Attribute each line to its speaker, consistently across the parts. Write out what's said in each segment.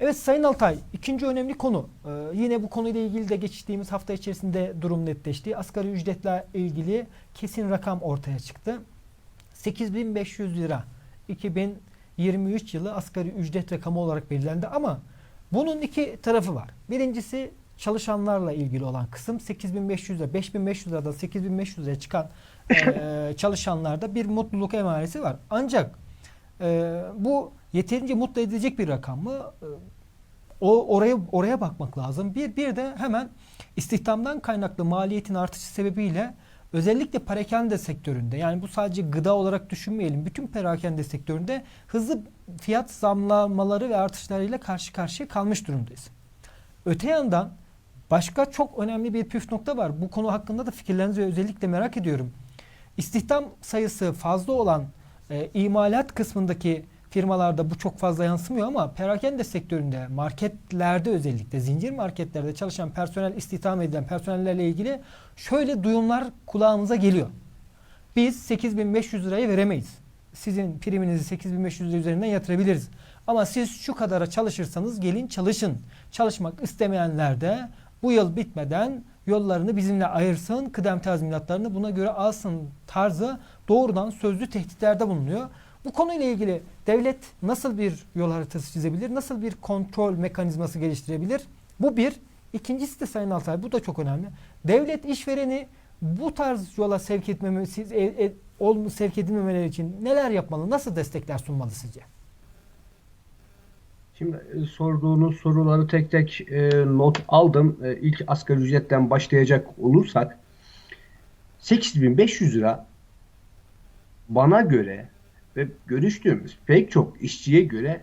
Speaker 1: Evet Sayın Altay, ikinci önemli konu. Ee, yine bu konuyla ilgili de geçtiğimiz hafta içerisinde durum netleşti. Asgari ücretle ilgili kesin rakam ortaya çıktı. 8500 lira 2023 yılı asgari ücret rakamı olarak belirlendi ama bunun iki tarafı var. Birincisi çalışanlarla ilgili olan kısım 8500 lira 5500 liradan 8500 liraya çıkan e, çalışanlarda bir mutluluk emaresi var. Ancak e, bu yeterince mutlu edecek bir rakam mı? E, o oraya oraya bakmak lazım. Bir bir de hemen istihdamdan kaynaklı maliyetin artışı sebebiyle özellikle perakende sektöründe yani bu sadece gıda olarak düşünmeyelim. Bütün perakende sektöründe hızlı fiyat zamlamaları ve artışlarıyla karşı karşıya kalmış durumdayız. Öte yandan başka çok önemli bir püf nokta var. Bu konu hakkında da fikirlerinizi özellikle merak ediyorum. İstihdam sayısı fazla olan e, imalat kısmındaki firmalarda bu çok fazla yansımıyor ama perakende sektöründe, marketlerde özellikle zincir marketlerde çalışan personel istihdam edilen personellerle ilgili şöyle duyumlar kulağımıza geliyor. Biz 8500 lirayı veremeyiz. Sizin priminizi 8500 lira üzerinden yatırabiliriz. Ama siz şu kadara çalışırsanız gelin çalışın. Çalışmak istemeyenler de bu yıl bitmeden yollarını bizimle ayırsın, kıdem tazminatlarını buna göre alsın tarzı doğrudan sözlü tehditlerde bulunuyor. Bu konuyla ilgili devlet nasıl bir yol haritası çizebilir? Nasıl bir kontrol mekanizması geliştirebilir? Bu bir. İkincisi de Sayın Altay bu da çok önemli. Devlet işvereni bu tarz yola sevk etmemesi, e, e, ol, sevk edilmemeleri için neler yapmalı? Nasıl destekler sunmalı sizce?
Speaker 2: Şimdi e, sorduğunuz soruları tek tek e, not aldım. E, ilk asgari ücretten başlayacak olursak 8500 lira bana göre ve görüştüğümüz pek çok işçiye göre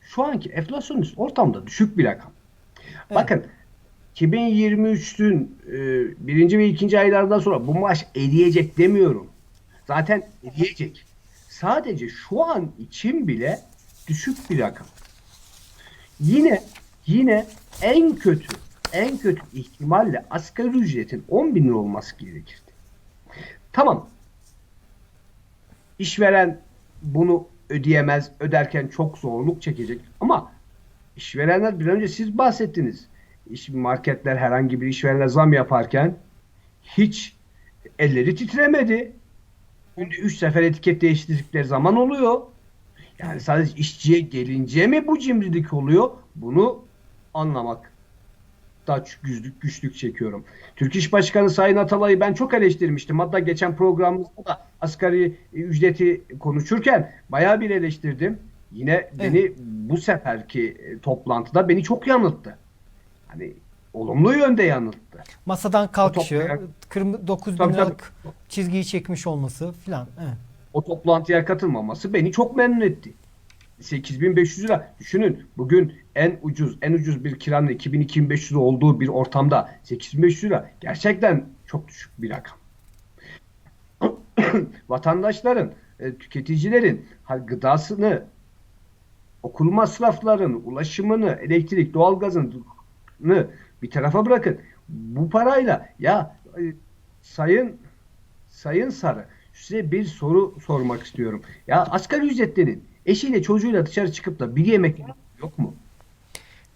Speaker 2: şu anki enflasyonist ortamda düşük bir rakam.
Speaker 1: Evet.
Speaker 2: Bakın 2023'ün e, birinci ve ikinci aylardan sonra bu maaş eriyecek demiyorum. Zaten eriyecek. Sadece şu an için bile düşük bir rakam. Yine yine en kötü en kötü ihtimalle asgari ücretin 10 bin lira olması gerekirdi. Tamam. İşveren bunu ödeyemez, öderken çok zorluk çekecek. Ama işverenler bir önce siz bahsettiniz. İş marketler herhangi bir işverenle zam yaparken hiç elleri titremedi. Günde 3 sefer etiket değiştirdikleri zaman oluyor. Yani sadece işçiye gelince mi bu cimrilik oluyor? Bunu anlamak da güçlük, güçlük çekiyorum. Türk İş Başkanı Sayın Atalay'ı ben çok eleştirmiştim. Hatta geçen programımızda da asgari ücreti konuşurken bayağı bir eleştirdim. Yine beni bu seferki toplantıda beni çok yanılttı. Hani olumlu yönde yanılttı.
Speaker 1: Masadan kalkışı, kırmızı 9
Speaker 2: Tabii,
Speaker 1: bin
Speaker 2: tabii.
Speaker 1: liralık çizgiyi çekmiş olması filan. Evet.
Speaker 2: o toplantıya katılmaması beni çok memnun etti. 8500 lira düşünün bugün en ucuz en ucuz bir kiranın 2000-2500 lira olduğu bir ortamda 8500 lira gerçekten çok düşük bir rakam. Vatandaşların, e, tüketicilerin gıdasını, okul masraflarını, ulaşımını, elektrik, doğalgazını bir tarafa bırakın. Bu parayla ya e, sayın sayın Sarı size bir soru sormak istiyorum. Ya asgari ücretlerin eşiyle çocuğuyla dışarı çıkıp da bir yemek yok mu?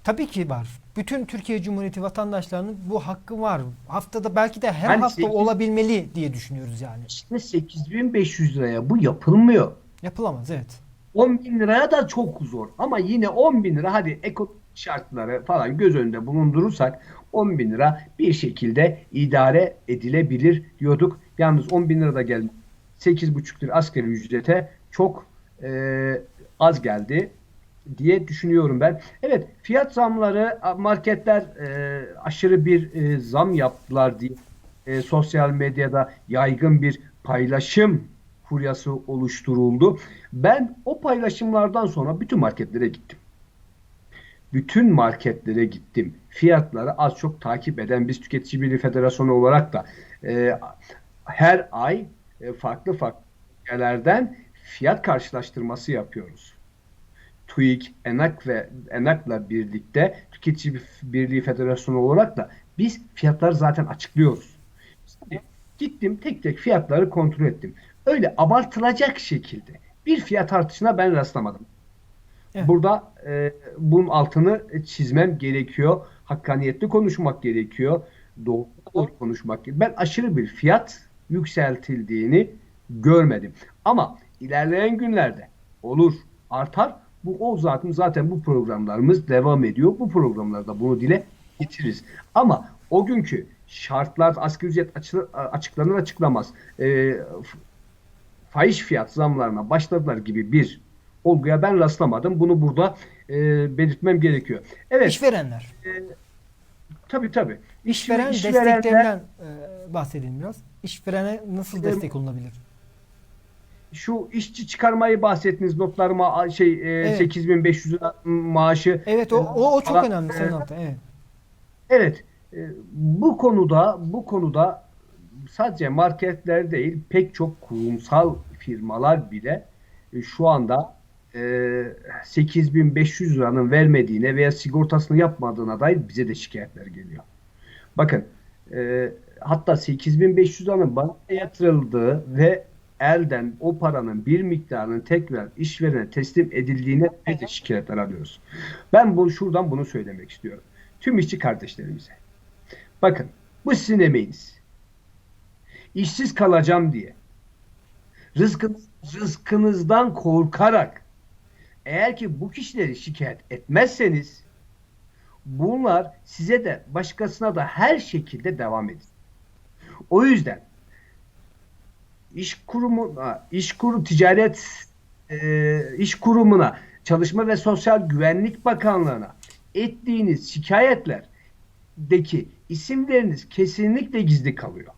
Speaker 1: Tabii ki var. Bütün Türkiye Cumhuriyeti vatandaşlarının bu hakkı var. Haftada belki de her
Speaker 2: Yani
Speaker 1: hafta
Speaker 2: sekiz-
Speaker 1: olabilmeli diye düşünüyoruz yani.
Speaker 2: İşte 8500 liraya bu yapılmıyor.
Speaker 1: Yapılamaz evet.
Speaker 2: 10 bin liraya da çok zor. Ama yine 10 bin lira hadi ekonomik şartları falan göz önünde bulundurursak 10 bin lira bir şekilde idare edilebilir diyorduk. Yalnız 10 bin lira da geldi. 8,5 lira asgari ücrete çok e, az geldi diye düşünüyorum ben. Evet fiyat zamları marketler e, aşırı bir e, zam yaptılar diye e, sosyal medyada yaygın bir paylaşım furyası oluşturuldu. Ben o paylaşımlardan sonra bütün marketlere gittim. Bütün marketlere gittim. Fiyatları az çok takip eden biz Tüketici Birliği Federasyonu olarak da e, her ay e, farklı farklı ülkelerden fiyat karşılaştırması yapıyoruz. TÜİK, ENAK ve ENAK'la birlikte Tüketici Birliği Federasyonu olarak da biz fiyatları zaten açıklıyoruz. Gittim tek tek fiyatları kontrol ettim. Öyle abartılacak şekilde bir fiyat artışına ben rastlamadım.
Speaker 1: Evet.
Speaker 2: Burada e, bunun altını çizmem gerekiyor. Hakkaniyetli konuşmak gerekiyor. Doğru, doğru konuşmak gerekiyor. Ben aşırı bir fiyat yükseltildiğini görmedim. Ama ilerleyen günlerde olur, artar. Bu o zaten zaten bu programlarımız devam ediyor. Bu programlarda bunu dile getiririz. Ama o günkü şartlar asgari ücret açı- açıklanır açıklamaz. E, fahiş fiyat zamlarına başladılar gibi bir olguya ben rastlamadım. Bunu burada e, belirtmem gerekiyor. Evet,
Speaker 1: İşverenler.
Speaker 2: tabii tabii.
Speaker 1: İşveren
Speaker 2: İşverenler-
Speaker 1: desteklerinden e, bahsedelim biraz. İşverene nasıl
Speaker 2: Ee,
Speaker 1: destek olunabilir?
Speaker 2: Şu işçi çıkarmayı bahsettiniz notlarıma şey e,
Speaker 1: Evet.
Speaker 2: 8500 lira maaşı.
Speaker 1: Evet o, o, o çok önemli
Speaker 2: e,
Speaker 1: Altay. Evet.
Speaker 2: Evet. e, bu konuda bu konuda sadece marketler değil pek çok kurumsal firmalar bile e, şu anda e, 8500 liranın vermediğine veya sigortasını yapmadığına dair bize de şikayetler geliyor. Bakın e, hatta 8500 liranın bankaya yatırıldığı ve elden o paranın bir miktarının tekrar işverene teslim edildiğine biz de şikayetler alıyoruz. Ben bu şuradan bunu söylemek istiyorum. Tüm işçi kardeşlerimize. Bakın bu sizin emeğiniz. İşsiz kalacağım diye rızkınız, rızkınızdan korkarak eğer ki bu kişileri şikayet etmezseniz bunlar size de başkasına da her şekilde devam edin. O yüzden iş kurumu, iş kuru ticaret e, iş kurumuna, Çalışma ve Sosyal Güvenlik Bakanlığı'na ettiğiniz şikayetlerdeki isimleriniz kesinlikle gizli kalıyor.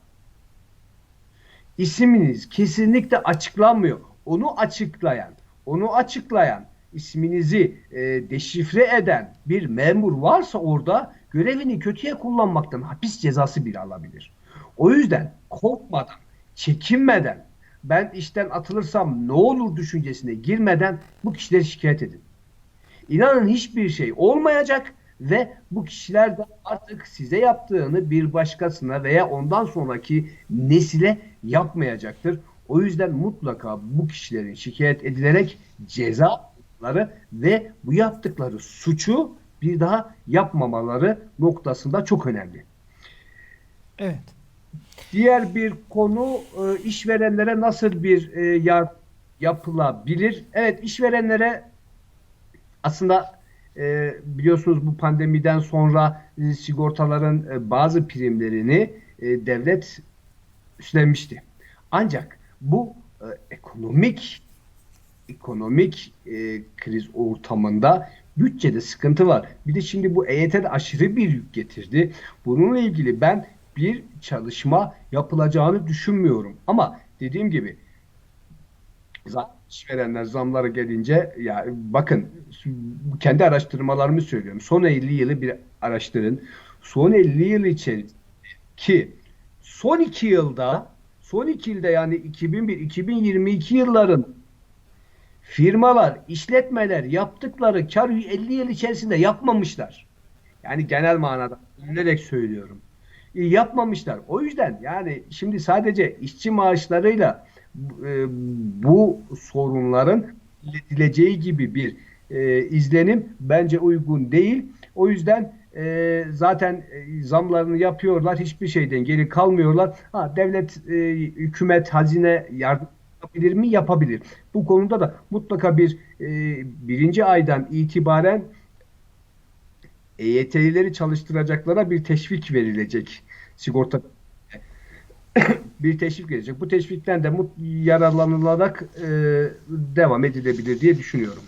Speaker 2: İsminiz kesinlikle açıklanmıyor. Onu açıklayan, onu açıklayan, isminizi e, deşifre eden bir memur varsa orada görevini kötüye kullanmaktan hapis cezası bile alabilir. O yüzden korkmadan, çekinmeden, ben işten atılırsam ne olur düşüncesine girmeden bu kişileri şikayet edin. İnanın hiçbir şey olmayacak ve bu kişiler de artık size yaptığını bir başkasına veya ondan sonraki nesile yapmayacaktır. O yüzden mutlaka bu kişilerin şikayet edilerek cezaları ve bu yaptıkları suçu bir daha yapmamaları noktasında çok önemli.
Speaker 1: Evet.
Speaker 2: Diğer bir konu e, işverenlere nasıl bir e, yapılabilir? Evet işverenlere aslında e, biliyorsunuz bu pandemiden sonra e, sigortaların bazı primlerini devlet üstlenmişti. Ancak bu ekonomik ekonomik e, kriz ortamında bütçede sıkıntı var. Bir de şimdi bu EYT'de aşırı bir yük getirdi. Bununla ilgili ben bir çalışma yapılacağını düşünmüyorum. Ama dediğim gibi işverenler zamları gelince ya bakın kendi araştırmalarımı söylüyorum. Son 50 yılı bir araştırın. Son 50 yıl içerisinde ki son 2 yılda son 2 yılda yani 2001-2022 yılların firmalar, işletmeler yaptıkları karı 50 yıl içerisinde yapmamışlar. Yani genel manada bilerek söylüyorum. E, yapmamışlar. O yüzden yani şimdi sadece işçi maaşlarıyla e, bu sorunların iletileceği gibi bir e, izlenim bence uygun değil. O yüzden zaten zamlarını yapıyorlar. Hiçbir şeyden geri kalmıyorlar. Ha, devlet, hükümet, hazine yardım yapabilir mi? Yapabilir. Bu konuda da mutlaka bir birinci aydan itibaren EYT'lileri çalıştıracaklara bir teşvik verilecek. Sigorta bir teşvik verecek. Bu teşvikten de yararlanılarak e, devam edilebilir diye düşünüyorum.